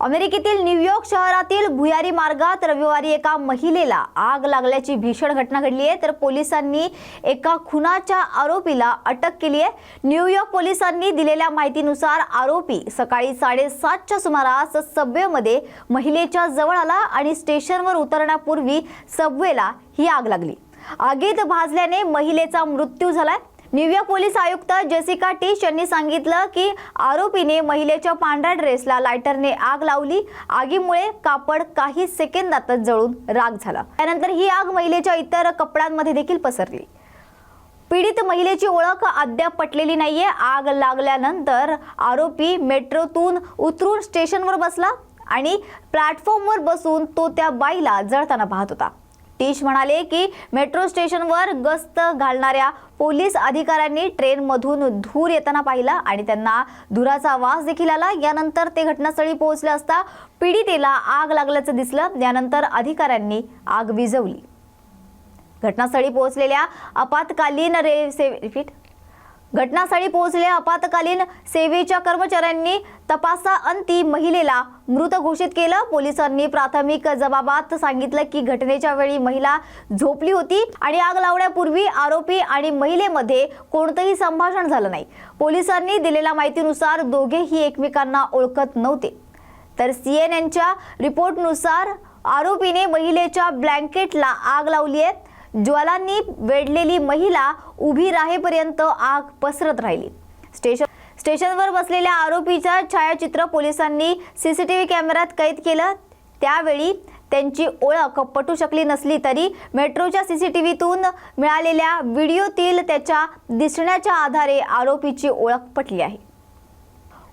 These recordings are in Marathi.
अमेरिकेतील न्यूयॉर्क शहरातील भुयारी मार्गात रविवारी एका महिलेला आग लागल्याची भीषण घटना घडली आहे. तर पोलिसांनी एका खुनाच्या आरोपीला अटक केली आहे. न्यूयॉर्क पोलिसांनी दिलेल्या माहितीनुसार आरोपी सकाळी साडेसातच्या सुमारास सबवेमध्ये महिलेच्या जवळ आला आणि स्टेशनवर उतरण्यापूर्वी सबवेला ही आग लागली. आगीत भाजल्याने महिलेचा मृत्यू झालाय. न्यूयॉर्क पोलीस आयुक्त जेसिका टीश यांनी सांगितलं की आरोपीने महिलेच्या पांढऱ्या ड्रेसला लायटरने आग लावली. आगीमुळे कापड काही सेकंदातच जळून राग झाला. त्यानंतर ही आग महिलेच्या इतर कपड्यांमध्ये देखील पसरली. पीडित महिलेची ओळख अद्याप पटलेली नाहीये. आग लागल्यानंतर आरोपी मेट्रोतून उतरून स्टेशनवर बसला आणि प्लॅटफॉर्मवर बसून तो त्या बाईला जळताना पाहत होता. टीश म्हणाले की मेट्रो स्टेशनवर गस्त घालणाऱ्या पोलीस अधिकाऱ्यांनी ट्रेनमधून धूर येताना पाहिला आणि त्यांना धुराचा वास देखील आला. यानंतर ते घटनास्थळी पोहोचले असता पीडितेला आग लागल्याचं दिसलं. यानंतर अधिकाऱ्यांनी आग विझवली. घटनास्थळी पोहोचलेल्या आपत्कालीन रेल्वे से रिपीट घटनास्थळी पोहोचलेल्या आपत्कालीन सेवेच्या कर्मचाऱ्यांनी तपासा अंती महिलेला मृत घोषित केलं. पोलिसांनी प्राथमिक जबाबात सांगितलं की घटनेच्या वेळी महिला झोपली होती आणि आग लावण्यापूर्वी आरोपी आणि महिलेमध्ये कोणतंही संभाषण झालं नाही. पोलिसांनी दिलेल्या माहितीनुसार दोघेही एकमेकांना ओळखत नव्हते. तर सी एन एनच्या रिपोर्टनुसार आरोपीने महिलेच्या ब्लँकेटला आग लावली आहे. ज्वालांनी वेढलेली महिला उभी राहेपर्यंत आग पसरत राहिली. स्टेशन स्टेशनवर बसलेल्या आरोपीचा छायाचित्र पोलिसांनी सीसीटीव्ही कॅमेऱ्यात कैद केलं. त्यावेळी त्यांची ओळख पटू शकली नसली तरी मेट्रोच्या सी सी टी व्हीतून मिळालेल्या व्हिडिओतील त्याच्या दिसण्याच्या आधारे आरोपीची ओळख पटली आहे.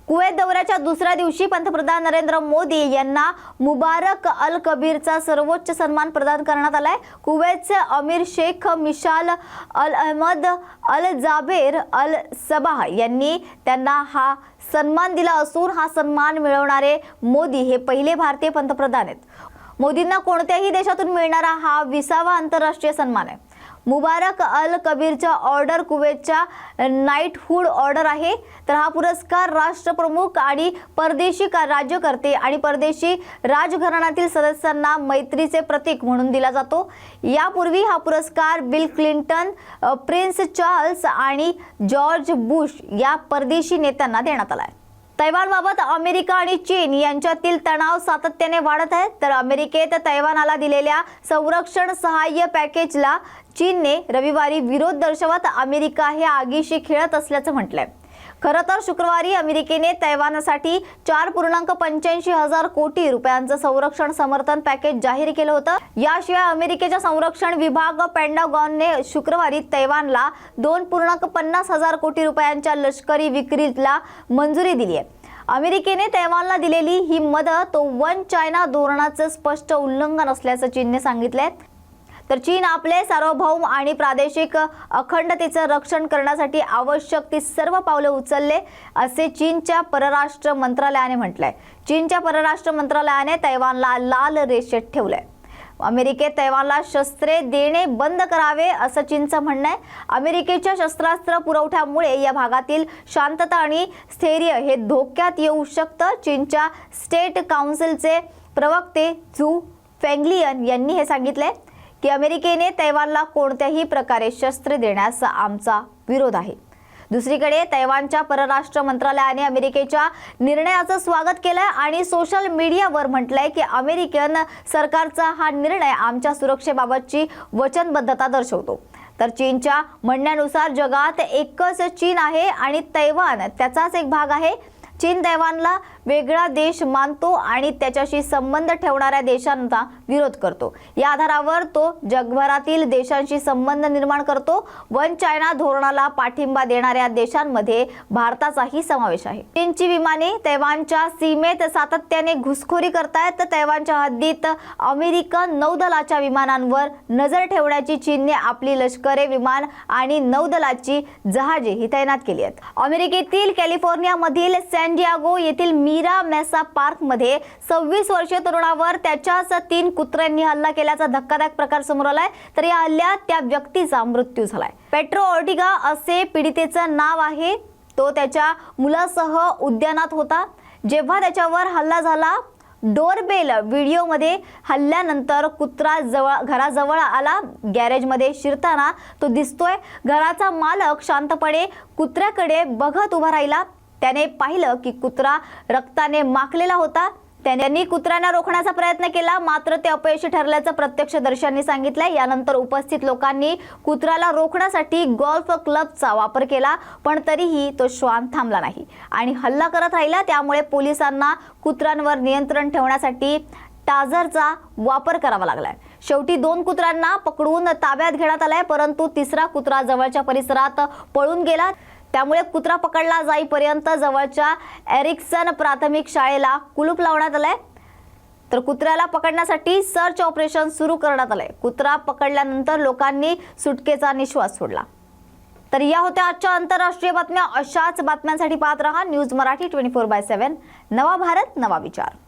कुवेत दौऱ्याच्या दुसऱ्या दिवशी पंतप्रधान नरेंद्र मोदी यांना मुबारक अल कबीरचा सर्वोच्च सन्मान प्रदान करण्यात आलाय. कुवेतचे अमीर Sheikh Mishal Al Ahmad Al Jaber Al Sabah यांनी त्यांना हा सन्मान दिला असून हा सन्मान मिळवणारे मोदी हे पहिले भारतीय पंतप्रधान आहेत. मोदींना कोणत्याही देशातून मिळणारा हा विसावा आंतरराष्ट्रीय सन्मान आहे. मुबारक अल कबीरच्या ऑर्डर कुवेतच्या नाईटहुड ऑर्डर आहे. तर हा पुरस्कार राष्ट्रप्रमुख आणि परदेशी का- राज्यकर्ते आणि परदेशी राजघराण्यातील सदस्यांना मैत्रीचे प्रतीक म्हणून दिला जातो. यापूर्वी हा पुरस्कार बिल क्लिंटन प्रिन्स चार्ल्स आणि जॉर्ज बुश या परदेशी नेत्यांना देण्यात आला आहे. तैवानबाबत अमेरिका आणि चीन यांच्यातील तणाव सातत्याने वाढत आहे तर अमेरिकेत तैवानाला दिलेल्या संरक्षण सहाय्य पॅकेजला चीनने रविवारी विरोध दर्शवत अमेरिका हे आगीशी खेळत असल्याचं म्हटलंय. खरं तर शुक्रवारी अमेरिकेने तैवानसाठी चार पूर्णांक पंच्याऐंशी हजार कोटी रुपयांचं संरक्षण समर्थन पॅकेज जाहीर केलं होतं. याशिवाय अमेरिकेच्या संरक्षण विभाग पेंडागॉनने शुक्रवारी तैवानला दोन पूर्णांक पन्नास हजार कोटी रुपयांच्या लष्करी विक्रीला मंजुरी दिली आहे अमेरिकेने तैवानला दिलेली ही मदत वन चायना धोरणाचं स्पष्ट उल्लंघन असल्याचं चीनने सांगितलंय. तर चीन आपले सार्वभौम आणि प्रादेशिक अखंडतेचं रक्षण करण्यासाठी आवश्यक ती सर्व पावले उचलले असे चीनच्या परराष्ट्र मंत्रालयाने म्हटलंय. चीनच्या परराष्ट्र मंत्रालयाने तैवानला लाल रेषेत ठेवलंय. अमेरिकेत तैवानला शस्त्रे देणे बंद करावे असं चीनचं म्हणणं आहे. अमेरिकेच्या शस्त्रास्त्र पुरवठ्यामुळे या भागातील शांतता आणि स्थैर्य हे धोक्यात येऊ शकतं. चीनच्या स्टेट काउन्सिलचे प्रवक्ते झू फेंगलियन यांनी हे सांगितलंय. की अमेरिकेने तैवानला कोणत्याही प्रकारे शस्त्र देण्यास आमचा विरोध आहे. दुसरीकडे तैवानच्या परराष्ट्र मंत्रालयाने अमेरिकेच्या निर्णयाचं स्वागत केलंय आणि सोशल मीडियावर म्हटलंय की अमेरिकन सरकारचा हा निर्णय आमच्या सुरक्षेबाबतची वचनबद्धता दर्शवतो. तर चीनच्या म्हणण्यानुसार जगात एकच चीन आहे आणि तैवान त्याचाच एक भाग आहे. चीन तैवानला वेगळा देश मानतो आणि त्याच्याशी संबंध ठेवणाऱ्या देशांचा विरोध करतो. या आधारावर तो जगभरातील देशांशी संबंध निर्माण करतो. वन चायना धोरणाला पाठिंबा देणाऱ्या देशांमध्ये भारताचाही समावेश आहे. चीनची विमाने तैवानच्या सीमेत सातत्याने घुसखोरी करतायत. तर तैवानच्या हद्दीत अमेरिकन नौदलाच्या विमानांवर नजर ठेवण्याची चीनने आपली लष्करे विमान आणि नौदलाची जहाजे ही तैनात केली आहेत. अमेरिकेतील कॅलिफोर्नियामधील सॅन डियागो येथील मीरा मेसा पार्कमध्ये सव्वीस वर्षीय तरुणावर त्याच्याच तीन कुत्र्यांनी हल्ला केल्याचा धक्कादायक प्रकार समोर आलाय. तर या हल्ल्यात त्या व्यक्तीचा मृत्यू झालाय. पेट्रो ऑर्टिगा असे पीडितेचं नाव आहे. तो त्याच्या मुलासह उद्यानात होता. जेव्हा त्याच्यावर हल्ला झाला डोरबेल व्हिडिओमध्ये हल्ल्यानंतर कुत्रा जवळ घराजवळ आला. गॅरेजमध्ये शिरताना तो दिसतोय. घराचा मालक शांतपणे कुत्र्याकडे बघत उभा राहिला. त्याने पाहिलं की कुत्रा रक्ताने माखलेला होता. त्यांनी कुत्र्यांना रोखण्याचा प्रयत्न केला मात्र ते अपयशी ठरल्याचं प्रत्यक्षदर्शींनी सांगितलं यानंतर उपस्थित लोकांनी कुत्र्याला रोखण्यासाठी गॉल्फ क्लबचा वापर केला पण तरीही तो श्वान थांबला नाही. आणि हल्ला करत राहिला त्यामुळे पोलिसांना कुत्र्यांवर नियंत्रण ठेवण्यासाठी टाझरचा वापर करावा लागलाय. शेवटी दोन कुत्र्यांना पकडून ताब्यात घेण्यात आलाय परंतु तिसरा कुत्रा जवळच्या परिसरात पळून गेला. त्यामुळे कुत्रा पकडला जाईपर्यंत जवळच्या एरिक्सन प्राथमिक शाळेला कुलूप लावण्यात आलंय. तर कुत्र्याला पकडण्यासाठी सर्च ऑपरेशन सुरू करण्यात आलंय. कुत्रा पकडल्यानंतर लोकांनी सुटकेचा निश्वास सोडला. तर या होत्या आजच्या आंतरराष्ट्रीय बातम्या. अशाच बातम्यांसाठी पाहत रहा news Marathi twenty four by seven. नवा भारत नवा विचार.